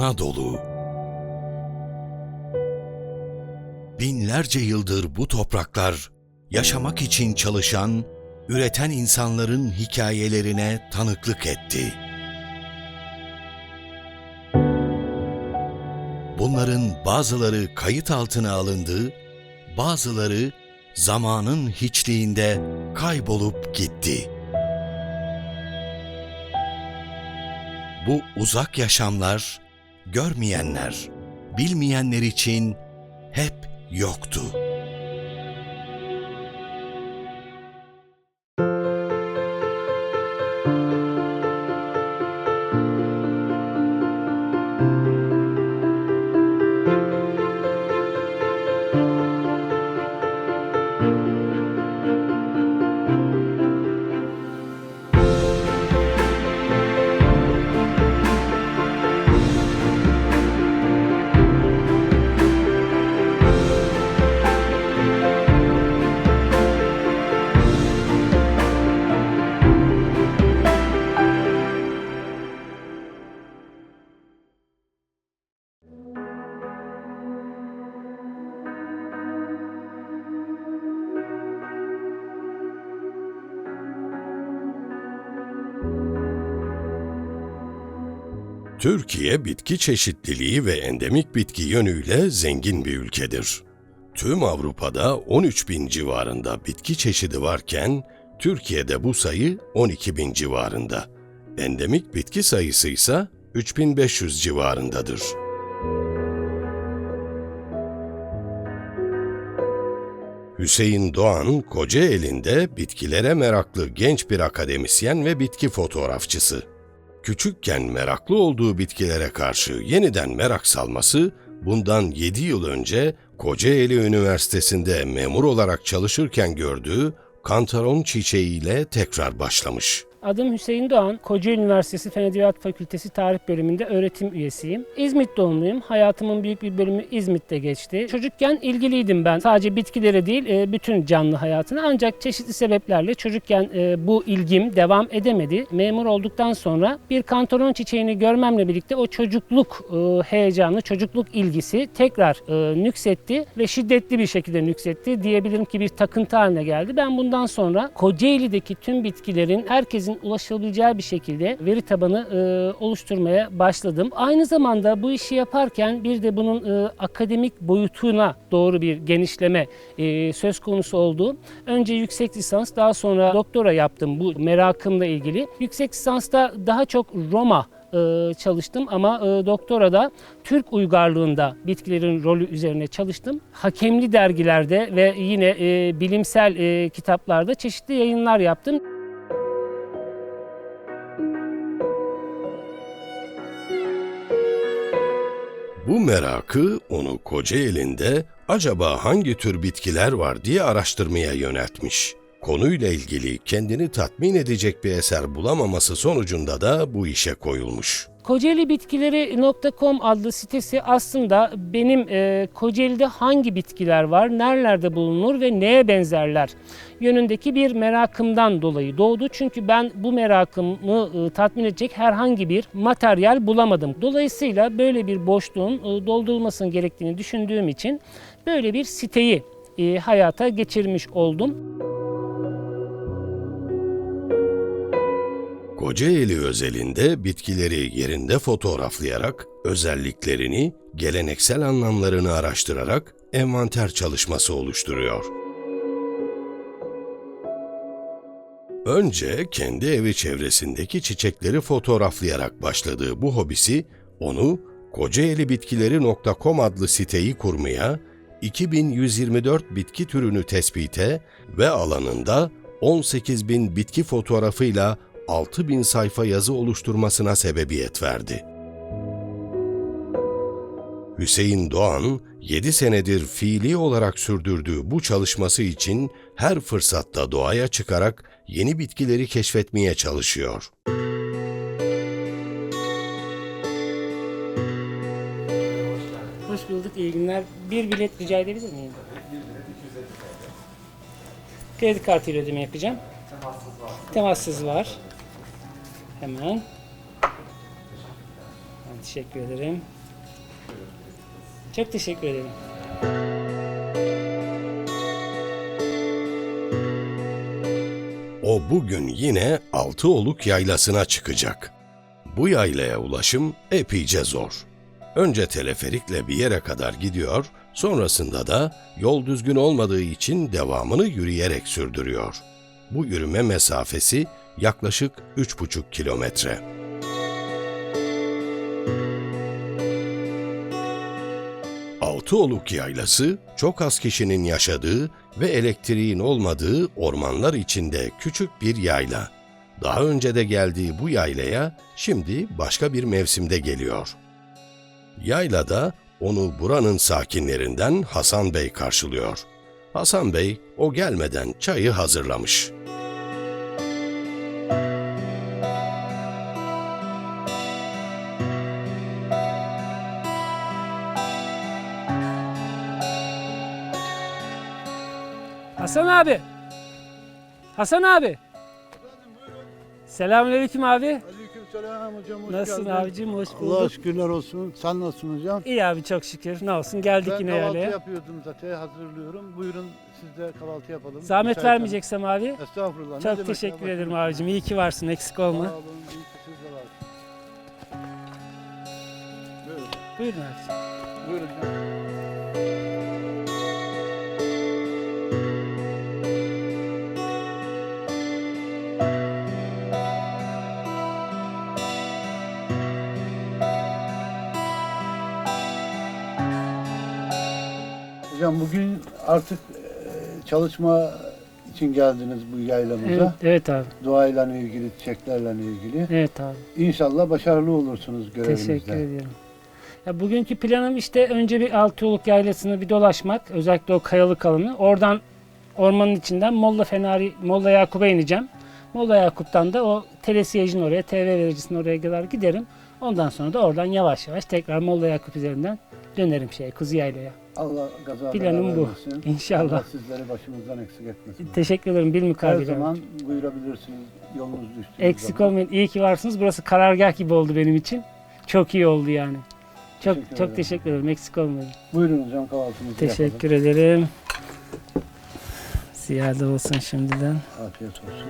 Anadolu. Binlerce yıldır bu topraklar yaşamak için çalışan, üreten insanların hikayelerine tanıklık etti. Bunların bazıları kayıt altına alındı, bazıları zamanın hiçliğinde kaybolup gitti. Bu uzak yaşamlar, görmeyenler, bilmeyenler için hep yoktu. Türkiye bitki çeşitliliği ve endemik bitki yönüyle zengin bir ülkedir. Tüm Avrupa'da 13 bin civarında bitki çeşidi varken Türkiye'de bu sayı 12 bin civarında. Endemik bitki sayısı ise 3500 civarındadır. Hüseyin Doğan, Kocaeli'nde bitkilere meraklı genç bir akademisyen ve bitki fotoğrafçısı. Küçükken meraklı olduğu bitkilere karşı yeniden merak salması, bundan 7 yıl önce Kocaeli Üniversitesi'nde memur olarak çalışırken gördüğü kantaron çiçeğiyle tekrar başlamış. Adım Hüseyin Doğan, Kocaeli Üniversitesi Fen Edebiyat Fakültesi Tarih Bölümünde öğretim üyesiyim. İzmit doğumluyum. Hayatımın büyük bir bölümü İzmit'te geçti. Çocukken ilgiliydim ben. Sadece bitkilere değil, e, bütün canlı hayatına. Ancak çeşitli sebeplerle çocukken e, bu ilgim devam edemedi. Memur olduktan sonra bir kantaron çiçeğini görmemle birlikte o çocukluk e, heyecanı, çocukluk ilgisi tekrar nüksetti ve şiddetli bir şekilde nüksetti. Diyebilirim ki bir takıntı haline geldi. Ben bundan sonra Kocaeli'deki tüm bitkilerin herkesin ulaşabileceği bir şekilde veri tabanı e, oluşturmaya başladım. Aynı zamanda bu işi yaparken bir de bunun e, akademik boyutuna doğru bir genişleme e, söz konusu oldu. Önce yüksek lisans daha sonra doktora yaptım bu merakımla ilgili. Yüksek lisansta daha çok Roma e, çalıştım ama e, doktorada Türk uygarlığında bitkilerin rolü üzerine çalıştım. Hakemli dergilerde ve yine e, bilimsel kitaplarda çeşitli yayınlar yaptım. Bu merakı onu Kocaeli'nde acaba hangi tür bitkiler var diye araştırmaya yöneltmiş. Konuyla ilgili kendini tatmin edecek bir eser bulamaması sonucunda da bu işe koyulmuş. Kocaelibitkileri.com adlı sitesi aslında benim e, Kocaeli'de hangi bitkiler var, nerelerde bulunur ve neye benzerler yönündeki bir merakımdan dolayı doğdu. Çünkü ben bu merakımı e, tatmin edecek herhangi bir materyal bulamadım. Dolayısıyla böyle bir boşluğun e, doldurulmasının gerektiğini düşündüğüm için böyle bir siteyi e, hayata geçirmiş oldum. Kocaeli özelinde bitkileri yerinde fotoğraflayarak özelliklerini, geleneksel anlamlarını araştırarak envanter çalışması oluşturuyor. Önce kendi evi çevresindeki çiçekleri fotoğraflayarak başladığı bu hobisi onu kocaelibitkileri.com adlı siteyi kurmaya, 2124 bitki türünü tespite ve alanında 18.000 bitki fotoğrafıyla 6000 sayfa yazı oluşturmasına sebebiyet verdi. Hüseyin Doğan, 7 senedir fiili olarak sürdürdüğü bu çalışması için her fırsatta doğaya çıkarak yeni bitkileri keşfetmeye çalışıyor. Hoş bulduk, iyi günler. Bir bilet rica edebilir miyim? Kredi kartıyla ödeme yapacağım. Temassız var. Temassız var. Hemen. Hemen. Teşekkür ederim. Çok teşekkür ederim. O bugün yine Altıoluk Yaylası'na çıkacak. Bu yaylaya ulaşım epeyce zor. Önce teleferikle bir yere kadar gidiyor, sonrasında da yol düzgün olmadığı için devamını yürüyerek sürdürüyor. Bu yürüme mesafesi yaklaşık 3,5 kilometre. Altıoluk Yaylası çok az kişinin yaşadığı ve elektriğin olmadığı ormanlar içinde küçük bir yayla. Daha önce de geldiği bu yaylaya şimdi başka bir mevsimde geliyor. Yaylada onu buranın sakinlerinden Hasan Bey karşılıyor. Hasan Bey o gelmeden çayı hazırlamış. Abi. Hasan abi. Selamünaleyküm abi. Aleykümselam hocam hoş Nasılsın geldin. abicim? Hoş Allah bulduk. şükürler olsun. Sen nasılsın hocam? İyi abi çok şükür. Ne olsun geldik ben yine kahvaltı yaylaya. yapıyordum zaten hazırlıyorum. Buyurun siz de kahvaltı yapalım. Zahmet Müsaitsen. vermeyeceksem abi. Estağfurullah. Çok teşekkür ya, ederim başınız abicim. İyi ki varsın. Eksik olma. Sağ olun. iyi ki siz de varsınız. Buyurun. Buyurun abicim. Buyurun Hocam bugün artık e, çalışma için geldiniz bu yaylamıza. Evet, evet abi. Doğayla ilgili, çiçeklerle ilgili. Evet abi. İnşallah başarılı olursunuz görevinizde. Teşekkür ederim. Ya bugünkü planım işte önce bir Altıyoluk Yaylası'nı bir dolaşmak. Özellikle o kayalık alanı. Oradan ormanın içinden Molla Fenari, Molla Yakup'a ineceğim. Molla Yakup'tan da o telesiyejin oraya, TV vericisinin oraya kadar giderim. Ondan sonra da oradan yavaş yavaş tekrar Molla Yakup üzerinden dönerim şeye, Kuzu Yayla'ya. Allah gaza Planım bu. vermesin. İnşallah. Allah sizleri başımızdan eksik etmesin. Teşekkür ederim bil Her mukabil. zaman buyurabilirsiniz yolunuz düştüğünüz Eksik zaman. olmayın. İyi ki varsınız. Burası karargah gibi oldu benim için. Çok iyi oldu yani. Çok Teşekkür çok ederim. teşekkür ederim. Eksik olmayın. Buyurun hocam kahvaltınızı yapalım. Teşekkür ederim. Ziyade olsun şimdiden. Afiyet olsun.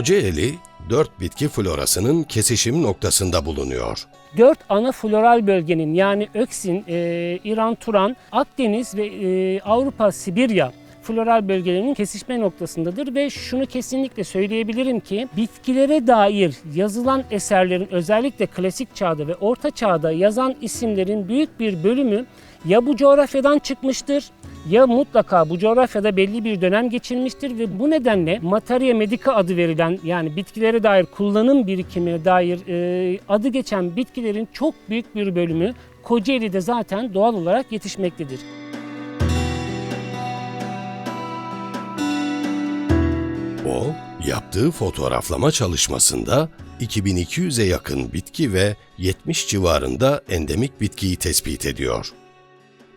Kocaeli, dört bitki florasının kesişim noktasında bulunuyor. Dört ana floral bölgenin yani Öksin, e, İran, Turan, Akdeniz ve e, Avrupa, Sibirya floral bölgelerinin kesişme noktasındadır ve şunu kesinlikle söyleyebilirim ki bitkilere dair yazılan eserlerin özellikle klasik çağda ve orta çağda yazan isimlerin büyük bir bölümü ya bu coğrafyadan çıkmıştır ya mutlaka bu coğrafyada belli bir dönem geçirmiştir ve bu nedenle Materia Medica adı verilen yani bitkilere dair kullanım birikimine dair e, adı geçen bitkilerin çok büyük bir bölümü Kocaeli'de zaten doğal olarak yetişmektedir. O, yaptığı fotoğraflama çalışmasında 2200'e yakın bitki ve 70 civarında endemik bitkiyi tespit ediyor.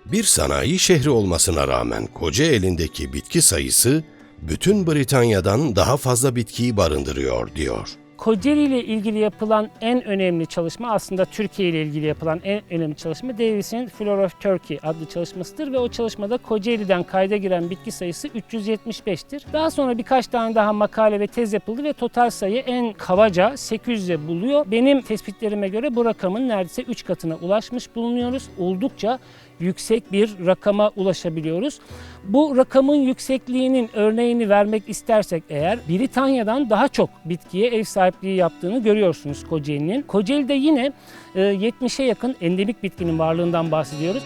Bir sanayi şehri olmasına rağmen Kocaeli'ndeki bitki sayısı bütün Britanya'dan daha fazla bitkiyi barındırıyor diyor. Kocaeli ile ilgili yapılan en önemli çalışma aslında Türkiye ile ilgili yapılan en önemli çalışma Davis'in Flora of Turkey adlı çalışmasıdır ve o çalışmada Kocaeli'den kayda giren bitki sayısı 375'tir. Daha sonra birkaç tane daha makale ve tez yapıldı ve total sayı en kabaca 800'e buluyor. Benim tespitlerime göre bu rakamın neredeyse 3 katına ulaşmış bulunuyoruz. Oldukça yüksek bir rakama ulaşabiliyoruz. Bu rakamın yüksekliğinin örneğini vermek istersek eğer Britanya'dan daha çok bitkiye ev sahipliği yaptığını görüyorsunuz Kocaeli'nin. Kocaeli'de yine e, 70'e yakın endemik bitkinin varlığından bahsediyoruz.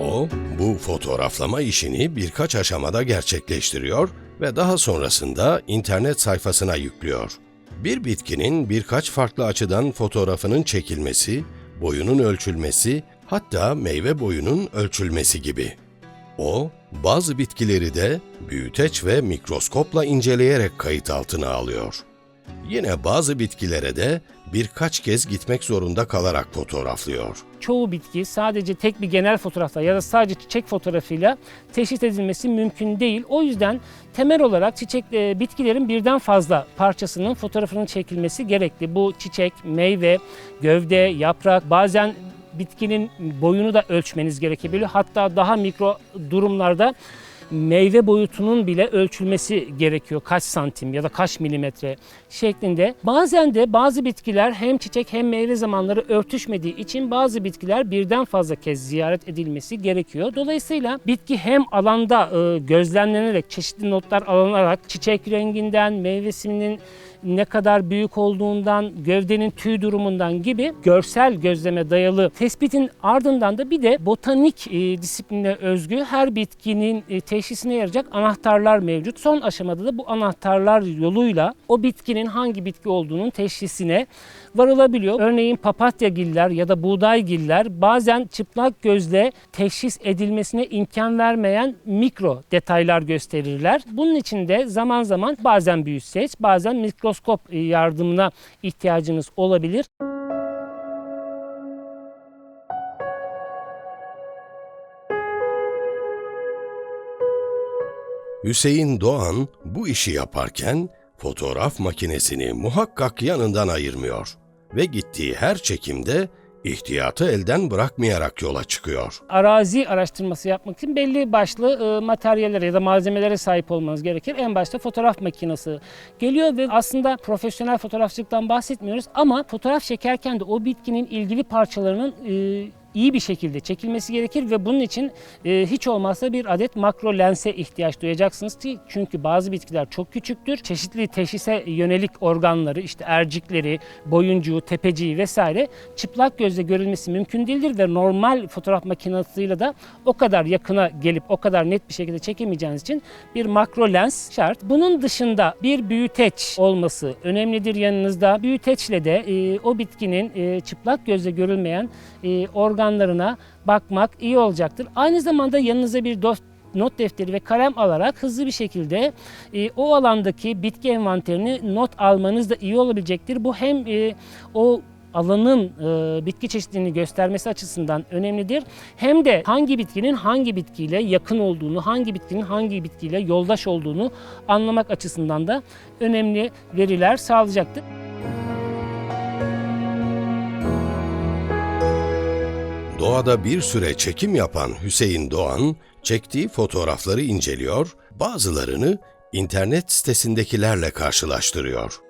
O, bu fotoğraflama işini birkaç aşamada gerçekleştiriyor ve daha sonrasında internet sayfasına yüklüyor. Bir bitkinin birkaç farklı açıdan fotoğrafının çekilmesi, boyunun ölçülmesi, hatta meyve boyunun ölçülmesi gibi. O, bazı bitkileri de büyüteç ve mikroskopla inceleyerek kayıt altına alıyor. Yine bazı bitkilere de birkaç kez gitmek zorunda kalarak fotoğraflıyor. Çoğu bitki sadece tek bir genel fotoğrafla ya da sadece çiçek fotoğrafıyla teşhis edilmesi mümkün değil. O yüzden temel olarak çiçek e, bitkilerin birden fazla parçasının fotoğrafının çekilmesi gerekli. Bu çiçek, meyve, gövde, yaprak, bazen bitkinin boyunu da ölçmeniz gerekebiliyor. Hatta daha mikro durumlarda meyve boyutunun bile ölçülmesi gerekiyor. Kaç santim ya da kaç milimetre şeklinde. Bazen de bazı bitkiler hem çiçek hem meyve zamanları örtüşmediği için bazı bitkiler birden fazla kez ziyaret edilmesi gerekiyor. Dolayısıyla bitki hem alanda e, gözlemlenerek çeşitli notlar alınarak çiçek renginden, meyvesinin ne kadar büyük olduğundan, gövdenin tüy durumundan gibi görsel gözleme dayalı tespitin ardından da bir de botanik e, disipline özgü her bitkinin e, teşhisine yarayacak anahtarlar mevcut. Son aşamada da bu anahtarlar yoluyla o bitkinin hangi bitki olduğunun teşhisine varılabiliyor. Örneğin papatyagiller ya da buğdaygiller bazen çıplak gözle teşhis edilmesine imkan vermeyen mikro detaylar gösterirler. Bunun için de zaman zaman bazen büyüseç, bazen mikroskop yardımına ihtiyacınız olabilir. Hüseyin Doğan bu işi yaparken fotoğraf makinesini muhakkak yanından ayırmıyor ve gittiği her çekimde ihtiyatı elden bırakmayarak yola çıkıyor. arazi araştırması yapmak için belli başlı e, materyallere ya da malzemelere sahip olmanız gerekir. En başta fotoğraf makinesi geliyor ve aslında profesyonel fotoğrafçılıktan bahsetmiyoruz ama fotoğraf çekerken de o bitkinin ilgili parçalarının e, iyi bir şekilde çekilmesi gerekir ve bunun için e, hiç olmazsa bir adet makro lense ihtiyaç duyacaksınız ki çünkü bazı bitkiler çok küçüktür. Çeşitli teşhise yönelik organları işte ercikleri, boyuncuğu, tepeciği vesaire çıplak gözle görülmesi mümkün değildir ve normal fotoğraf makinesiyle de o kadar yakına gelip o kadar net bir şekilde çekemeyeceğiniz için bir makro lens şart. Bunun dışında bir büyüteç olması önemlidir yanınızda. Büyüteçle de e, o bitkinin e, çıplak gözle görülmeyen e, organlarına bakmak iyi olacaktır. Aynı zamanda yanınıza bir dost not defteri ve kalem alarak hızlı bir şekilde e, o alandaki bitki envanterini not almanız da iyi olabilecektir. Bu hem e, o alanın e, bitki çeşitliliğini göstermesi açısından önemlidir. Hem de hangi bitkinin hangi bitkiyle yakın olduğunu, hangi bitkinin hangi bitkiyle yoldaş olduğunu anlamak açısından da önemli veriler sağlayacaktır. Doğada bir süre çekim yapan Hüseyin Doğan, çektiği fotoğrafları inceliyor, bazılarını internet sitesindekilerle karşılaştırıyor.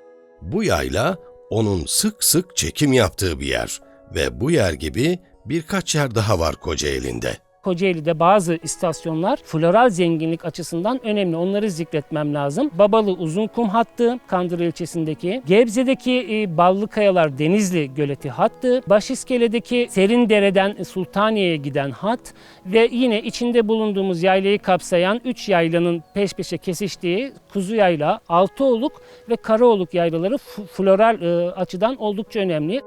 Bu yayla onun sık sık çekim yaptığı bir yer ve bu yer gibi birkaç yer daha var Kocaeli'nde. Kocaeli'de bazı istasyonlar floral zenginlik açısından önemli. Onları zikretmem lazım. Babalı Uzunkum hattı Kandıra ilçesindeki. Gebze'deki e, Ballı Kayalar Denizli Göleti hattı. Başiskele'deki Serindere'den Sultaniye'ye giden hat ve yine içinde bulunduğumuz yaylayı kapsayan 3 yaylanın peş peşe kesiştiği Kuzu Yayla, Altıoluk ve Karaoluk yaylaları floral e, açıdan oldukça önemli.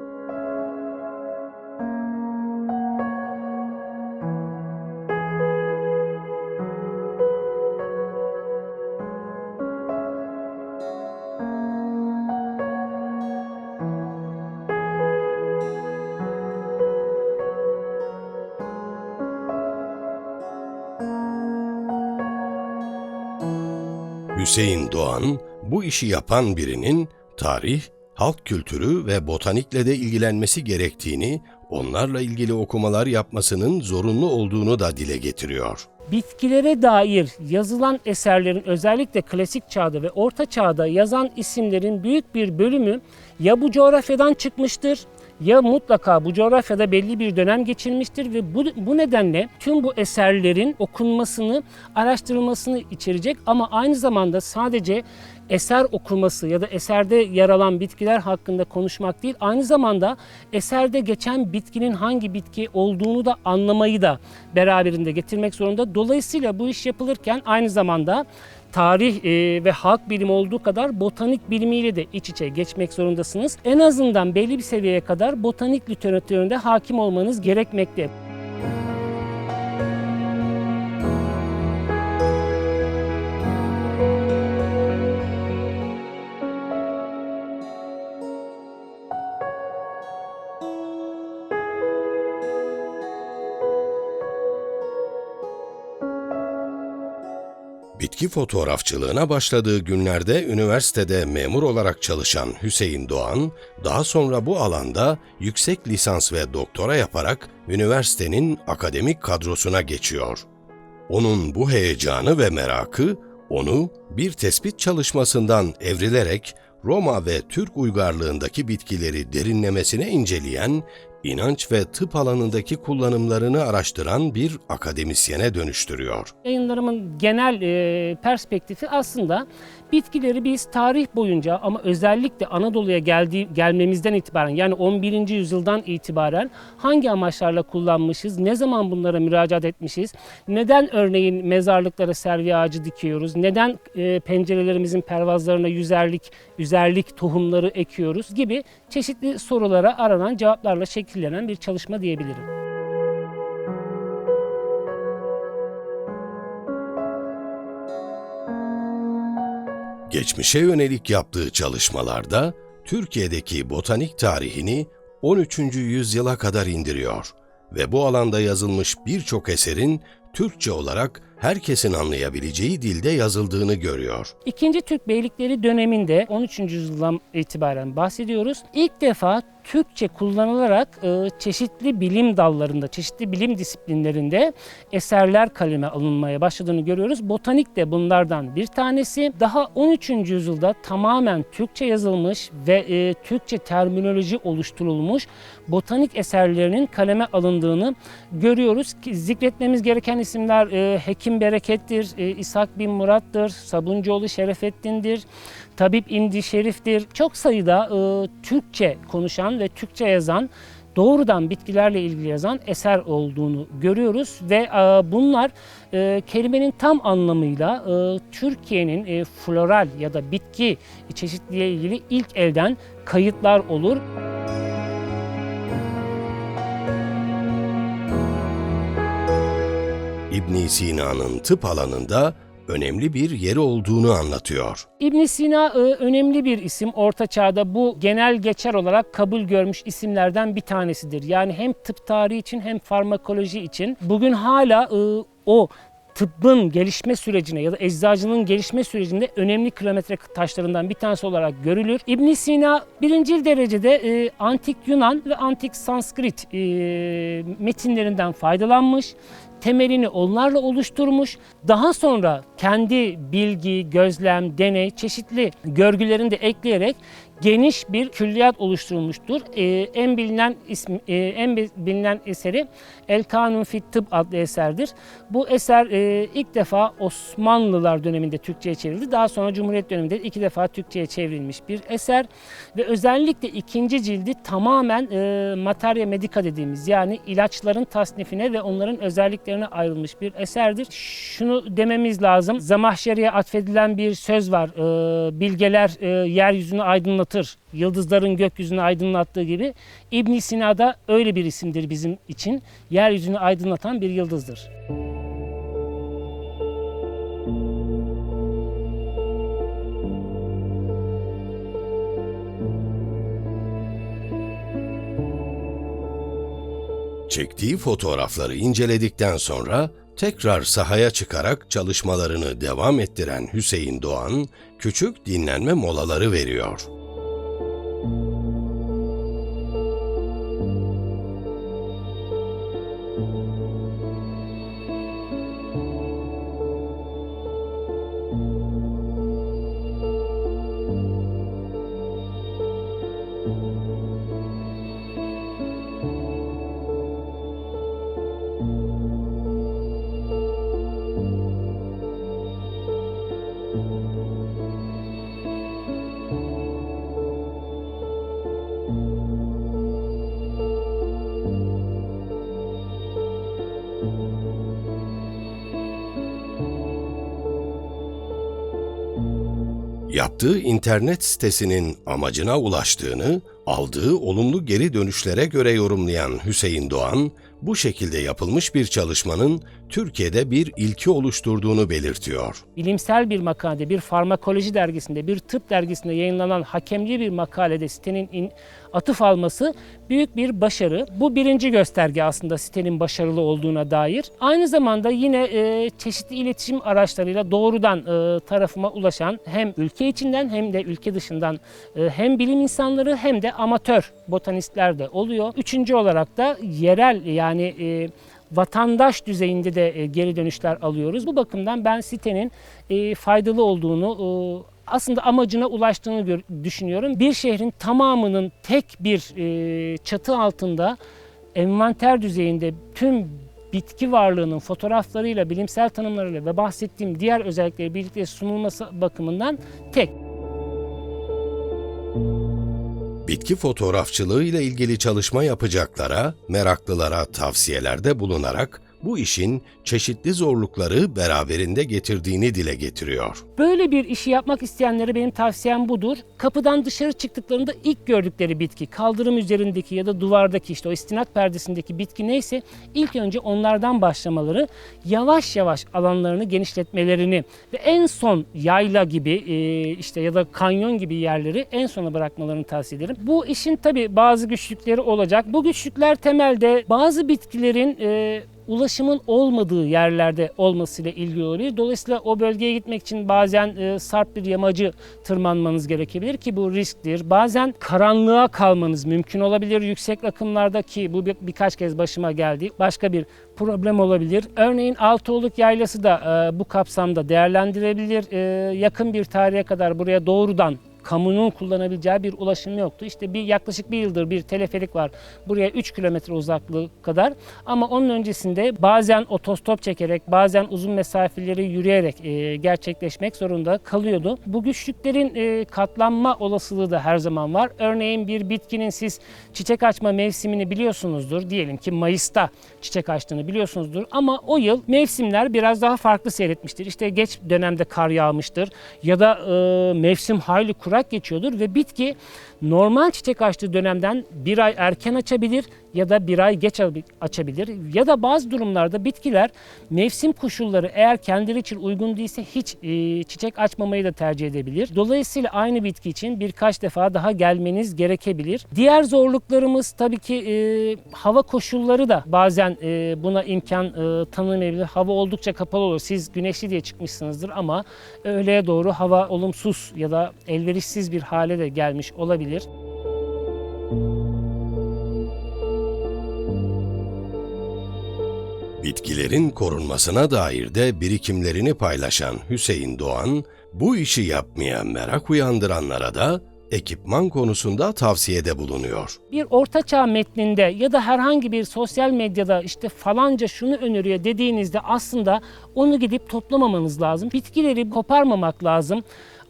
Hüseyin Doğan, bu işi yapan birinin tarih, halk kültürü ve botanikle de ilgilenmesi gerektiğini, onlarla ilgili okumalar yapmasının zorunlu olduğunu da dile getiriyor. Bitkilere dair yazılan eserlerin özellikle klasik çağda ve orta çağda yazan isimlerin büyük bir bölümü ya bu coğrafyadan çıkmıştır ya mutlaka bu coğrafyada belli bir dönem geçirmiştir ve bu, bu nedenle tüm bu eserlerin okunmasını, araştırılmasını içerecek ama aynı zamanda sadece eser okuması ya da eserde yer alan bitkiler hakkında konuşmak değil, aynı zamanda eserde geçen bitkinin hangi bitki olduğunu da anlamayı da beraberinde getirmek zorunda. Dolayısıyla bu iş yapılırken aynı zamanda tarih e, ve halk bilimi olduğu kadar botanik bilimiyle de iç içe geçmek zorundasınız. En azından belli bir seviyeye kadar botanik literatüründe hakim olmanız gerekmekte. Bitki fotoğrafçılığına başladığı günlerde üniversitede memur olarak çalışan Hüseyin Doğan, daha sonra bu alanda yüksek lisans ve doktora yaparak üniversitenin akademik kadrosuna geçiyor. Onun bu heyecanı ve merakı onu bir tespit çalışmasından evrilerek Roma ve Türk uygarlığındaki bitkileri derinlemesine inceleyen, inanç ve tıp alanındaki kullanımlarını araştıran bir akademisyene dönüştürüyor. Yayınlarımın genel e, perspektifi aslında bitkileri biz tarih boyunca ama özellikle Anadolu'ya geldiği gelmemizden itibaren yani 11. yüzyıldan itibaren hangi amaçlarla kullanmışız, ne zaman bunlara müracaat etmişiz, neden örneğin mezarlıklara servi ağacı dikiyoruz, neden e, pencerelerimizin pervazlarına yüzerlik, üzerlik tohumları ekiyoruz gibi çeşitli sorulara aranan cevaplarla şekillenen bir çalışma diyebilirim. Geçmişe yönelik yaptığı çalışmalarda Türkiye'deki botanik tarihini 13. yüzyıla kadar indiriyor ve bu alanda yazılmış birçok eserin Türkçe olarak herkesin anlayabileceği dilde yazıldığını görüyor. İkinci Türk Beylikleri döneminde 13. yüzyıldan itibaren bahsediyoruz. İlk defa Türkçe kullanılarak e, çeşitli bilim dallarında, çeşitli bilim disiplinlerinde eserler kaleme alınmaya başladığını görüyoruz. Botanik de bunlardan bir tanesi. Daha 13. yüzyılda tamamen Türkçe yazılmış ve e, Türkçe terminoloji oluşturulmuş botanik eserlerinin kaleme alındığını görüyoruz. Zikretmemiz gereken isimler e, Hekim Bereket'tir, e, İshak bin Murat'tır, Sabuncuoğlu Şerefettin'dir, Tabip İmdi Şerif'tir. Çok sayıda e, Türkçe konuşan ve Türkçe yazan doğrudan bitkilerle ilgili yazan eser olduğunu görüyoruz ve e, bunlar kelimenin tam anlamıyla Türkiye'nin floral ya da bitki çeşitliliğe ilgili ilk elden kayıtlar olur. İbn Sina'nın tıp alanında önemli bir yeri olduğunu anlatıyor. İbn Sina e, önemli bir isim. Orta Çağ'da bu genel geçer olarak kabul görmüş isimlerden bir tanesidir. Yani hem tıp tarihi için hem farmakoloji için bugün hala e, o tıbbın gelişme sürecine ya da eczacının gelişme sürecinde önemli kilometre taşlarından bir tanesi olarak görülür. İbn Sina birinci derecede e, antik Yunan ve antik Sanskrit e, metinlerinden faydalanmış temelini onlarla oluşturmuş. Daha sonra kendi bilgi, gözlem, deney, çeşitli görgülerini de ekleyerek geniş bir külliyat oluşturulmuştur. Ee, en bilinen ismi, e, en bi- bilinen eseri El Kanun fit Tıp adlı eserdir. Bu eser e, ilk defa Osmanlılar döneminde Türkçe'ye çevrildi. Daha sonra Cumhuriyet döneminde iki defa Türkçe'ye çevrilmiş bir eser ve özellikle ikinci cildi tamamen e, materia medica dediğimiz yani ilaçların tasnifine ve onların özelliklerine ayrılmış bir eserdir. Şunu dememiz lazım. Zamahşeri'ye atfedilen bir söz var. E, bilgeler e, yeryüzünü aydınlatır. Yıldızların gökyüzünü aydınlattığı gibi İbn Sina da öyle bir isimdir bizim için. Yeryüzünü aydınlatan bir yıldızdır. Çektiği fotoğrafları inceledikten sonra tekrar sahaya çıkarak çalışmalarını devam ettiren Hüseyin Doğan küçük dinlenme molaları veriyor. Yaptığı internet sitesinin amacına ulaştığını, aldığı olumlu geri dönüşlere göre yorumlayan Hüseyin Doğan, bu şekilde yapılmış bir çalışmanın Türkiye'de bir ilki oluşturduğunu belirtiyor. bilimsel bir makalede, bir farmakoloji dergisinde, bir tıp dergisinde yayınlanan hakemli bir makalede sitenin in- atıf alması büyük bir başarı. Bu birinci gösterge aslında sitenin başarılı olduğuna dair. Aynı zamanda yine e, çeşitli iletişim araçlarıyla doğrudan e, tarafıma ulaşan hem ülke içinden hem de ülke dışından e, hem bilim insanları hem de amatör botanistler de oluyor. Üçüncü olarak da yerel yani e, vatandaş düzeyinde de e, geri dönüşler alıyoruz. Bu bakımdan ben sitenin e, faydalı olduğunu, e, aslında amacına ulaştığını düşünüyorum. Bir şehrin tamamının tek bir çatı altında envanter düzeyinde tüm bitki varlığının fotoğraflarıyla, bilimsel tanımlarıyla ve bahsettiğim diğer özellikleri birlikte sunulması bakımından tek. Bitki fotoğrafçılığı ile ilgili çalışma yapacaklara, meraklılara tavsiyelerde bulunarak bu işin çeşitli zorlukları beraberinde getirdiğini dile getiriyor. Böyle bir işi yapmak isteyenlere benim tavsiyem budur. Kapıdan dışarı çıktıklarında ilk gördükleri bitki, kaldırım üzerindeki ya da duvardaki işte o istinat perdesindeki bitki neyse ilk önce onlardan başlamaları, yavaş yavaş alanlarını genişletmelerini ve en son yayla gibi e, işte ya da kanyon gibi yerleri en sona bırakmalarını tavsiye ederim. Bu işin tabii bazı güçlükleri olacak. Bu güçlükler temelde bazı bitkilerin e, ulaşımın olmadığı yerlerde olmasıyla ilgili oluyor. Dolayısıyla o bölgeye gitmek için bazen e, sarp bir yamacı tırmanmanız gerekebilir ki bu risktir. Bazen karanlığa kalmanız mümkün olabilir yüksek akımlarda ki bu bir, birkaç kez başıma geldi. Başka bir problem olabilir. Örneğin Altıoluk Yaylası da e, bu kapsamda değerlendirebilir. E, yakın bir tarihe kadar buraya doğrudan kamunun kullanabileceği bir ulaşım yoktu. İşte bir yaklaşık bir yıldır bir teleferik var. Buraya 3 kilometre uzaklığı kadar. Ama onun öncesinde bazen otostop çekerek, bazen uzun mesafeleri yürüyerek e, gerçekleşmek zorunda kalıyordu. Bu güçlüklerin e, katlanma olasılığı da her zaman var. Örneğin bir bitkinin siz çiçek açma mevsimini biliyorsunuzdur. Diyelim ki Mayıs'ta çiçek açtığını biliyorsunuzdur. Ama o yıl mevsimler biraz daha farklı seyretmiştir. İşte geç dönemde kar yağmıştır ya da e, mevsim hayli kurak geçiyordur ve bitki normal çiçek açtığı dönemden bir ay erken açabilir ya da bir ay geç açabilir. Ya da bazı durumlarda bitkiler mevsim koşulları eğer kendileri için uygun değilse hiç e, çiçek açmamayı da tercih edebilir. Dolayısıyla aynı bitki için birkaç defa daha gelmeniz gerekebilir. Diğer zorluklarımız tabii ki e, hava koşulları da bazen e, buna imkan e, tanımayabilir. Hava oldukça kapalı olur. Siz güneşli diye çıkmışsınızdır ama öğleye doğru hava olumsuz ya da elverişsiz bir hale de gelmiş olabilir. Bitkilerin korunmasına dair de birikimlerini paylaşan Hüseyin Doğan, bu işi yapmaya merak uyandıranlara da ekipman konusunda tavsiyede bulunuyor. bir ortaçağ metninde ya da herhangi bir sosyal medyada işte falanca şunu öneriyor dediğinizde aslında onu gidip toplamamanız lazım. Bitkileri koparmamak lazım.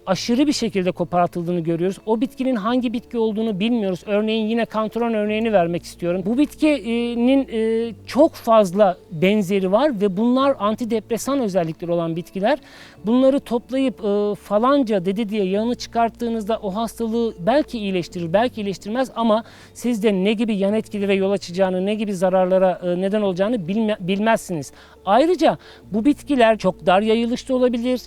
Aşırı bir şekilde kopartıldığını görüyoruz. O bitkinin hangi bitki olduğunu bilmiyoruz. Örneğin yine kantron örneğini vermek istiyorum. Bu bitkinin e, çok fazla benzeri var ve bunlar antidepresan özellikleri olan bitkiler. Bunları toplayıp e, falanca dedi diye yağını çıkarttığınızda o hastalığı belki iyileştirir, belki iyileştirmez ama sizde ne gibi yan etkilere yol açacağını, ne gibi zararlara e, neden olacağını bilme- bilmezsiniz. Ayrıca bu bitkiler çok dar yayılışta olabilir,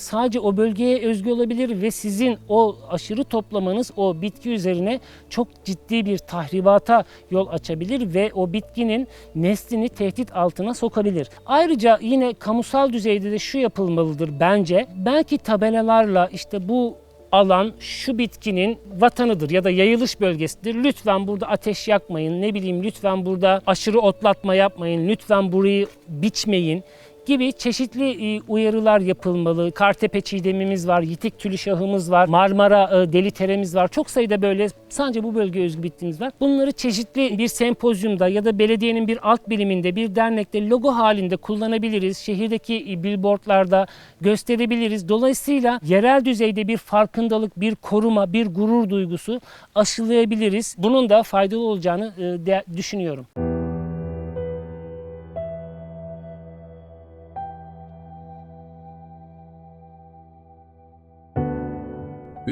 sadece o bölgeye özgü olabilir ve sizin o aşırı toplamanız o bitki üzerine çok ciddi bir tahribata yol açabilir ve o bitkinin neslini tehdit altına sokabilir. Ayrıca yine kamusal düzeyde de şu yapılmalıdır bence. Belki tabelalarla işte bu alan şu bitkinin vatanıdır ya da yayılış bölgesidir. Lütfen burada ateş yakmayın. Ne bileyim lütfen burada aşırı otlatma yapmayın. Lütfen burayı biçmeyin gibi çeşitli e, uyarılar yapılmalı. Kartepe çiğdemimiz var, yitik tülüşahımız var, Marmara e, deliteremiz var. Çok sayıda böyle sadece bu bölgeye özgü bittiğimiz var. Bunları çeşitli bir sempozyumda ya da belediyenin bir alt biliminde, bir dernekte logo halinde kullanabiliriz. Şehirdeki e, billboardlarda gösterebiliriz. Dolayısıyla yerel düzeyde bir farkındalık, bir koruma, bir gurur duygusu aşılayabiliriz. Bunun da faydalı olacağını düşünüyorum.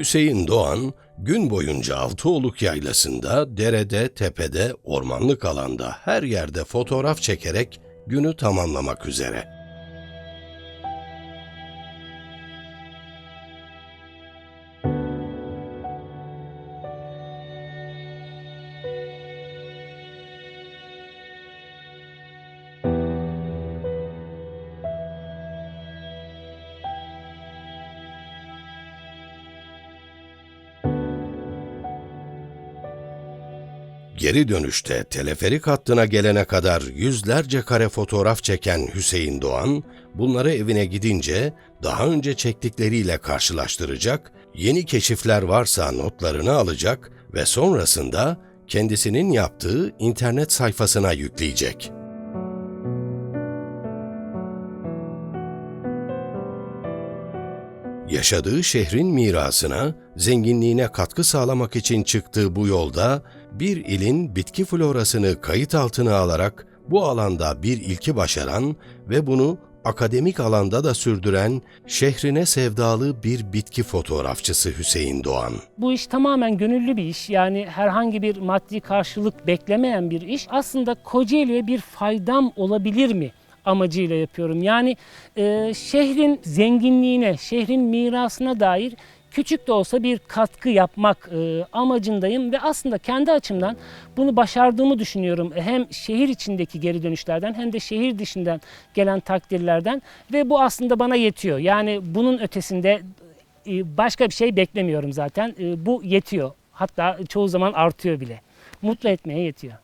Hüseyin Doğan, gün boyunca Altıoluk Yaylası'nda, derede, tepede, ormanlık alanda her yerde fotoğraf çekerek günü tamamlamak üzere. Geri dönüşte teleferik hattına gelene kadar yüzlerce kare fotoğraf çeken Hüseyin Doğan, bunları evine gidince daha önce çektikleriyle karşılaştıracak, yeni keşifler varsa notlarını alacak ve sonrasında kendisinin yaptığı internet sayfasına yükleyecek. Yaşadığı şehrin mirasına, zenginliğine katkı sağlamak için çıktığı bu yolda bir ilin bitki florasını kayıt altına alarak bu alanda bir ilki başaran ve bunu akademik alanda da sürdüren şehrine sevdalı bir bitki fotoğrafçısı Hüseyin Doğan. Bu iş tamamen gönüllü bir iş. Yani herhangi bir maddi karşılık beklemeyen bir iş. Aslında Kocaeli'ye bir faydam olabilir mi? amacıyla yapıyorum. Yani e, şehrin zenginliğine, şehrin mirasına dair küçük de olsa bir katkı yapmak e, amacındayım ve aslında kendi açımdan bunu başardığımı düşünüyorum. Hem şehir içindeki geri dönüşlerden hem de şehir dışından gelen takdirlerden ve bu aslında bana yetiyor. Yani bunun ötesinde e, başka bir şey beklemiyorum zaten. E, Bu yetiyor. Hatta çoğu zaman artıyor bile. Mutlu etmeye yetiyor.